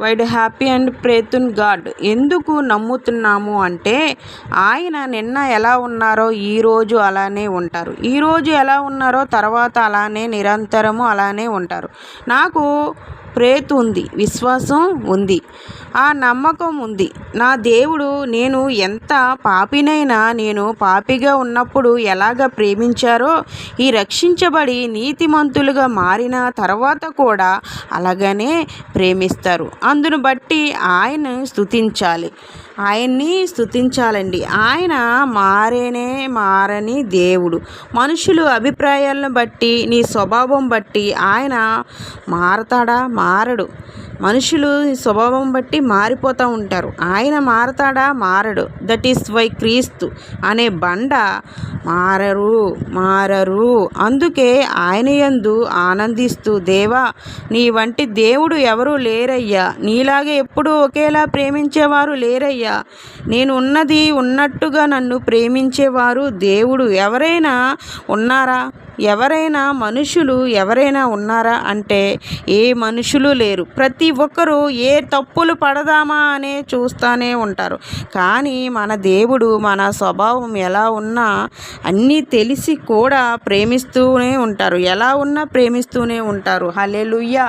Wide happy and ప్రేతున్ God. ఎందుకు నమ్ముతున్నాము అంటే ఆయన నిన్న ఎలా ఉన్నారో ఈరోజు అలానే ఉంటారు. ఈరోజు ఎలా ఉన్నారో తర్వాత అలానే నిరంతరము అలానే ఉంటారు. నాకు ప్రేత్ ఉంది విశ్వాసం ఉంది ఆ నమ్మకం ఉంది. నా దేవుడు నేను ఎంత పాపినైనా నేను పాపిగా ఉన్నప్పుడు ఎలాగ ప్రేమించారో ఈ రక్షించబడి నీతిమంతులుగా మారిన తర్వాత కూడా అలాగనే ప్రేమిస్తారు. అందును బట్టి ఆయన స్తుతించాలి. ఆయన్ని స్థుతించాలండి ఆయన మారేనే మారని దేవుడు. మనుషులు అభిప్రాయాలను బట్టి నీ స్వభావం బట్టి ఆయన మారతాడా? మారడు. మనుషులు స్వభావం బట్టి మారిపోతూ ఉంటారు. ఆయన మారతాడా? మారడు. దట్ ఈస్ వై క్రీస్తు అనే బండ మారరు మారరు. అందుకే ఆయన యందు ఆనందిస్తూ దేవా నీ వంటి దేవుడు ఎవరూ లేరయ్యా. నీలాగే ఎప్పుడూ ఒకేలా ప్రేమించేవారు లేరయ్యా. నేను ఉన్నది ఉన్నట్టుగా నన్ను ప్రేమించేవారు దేవుడు. ఎవరైనా ఉన్నారా? ఎవరైనా మనుషులు ఎవరైనా ఉన్నారా? అంటే ఏ మనుషులు లేరు. ప్రతి ఒక్కరూ ఏ తప్పులు పడదామా అనే చూస్తూనే ఉంటారు. కానీ మన దేవుడు మన స్వభావం ఎలా ఉన్నా అన్నీ తెలిసి కూడా ప్రేమిస్తూనే ఉంటారు. ఎలా ఉన్నా ప్రేమిస్తూనే ఉంటారు. హలెలుయ్యా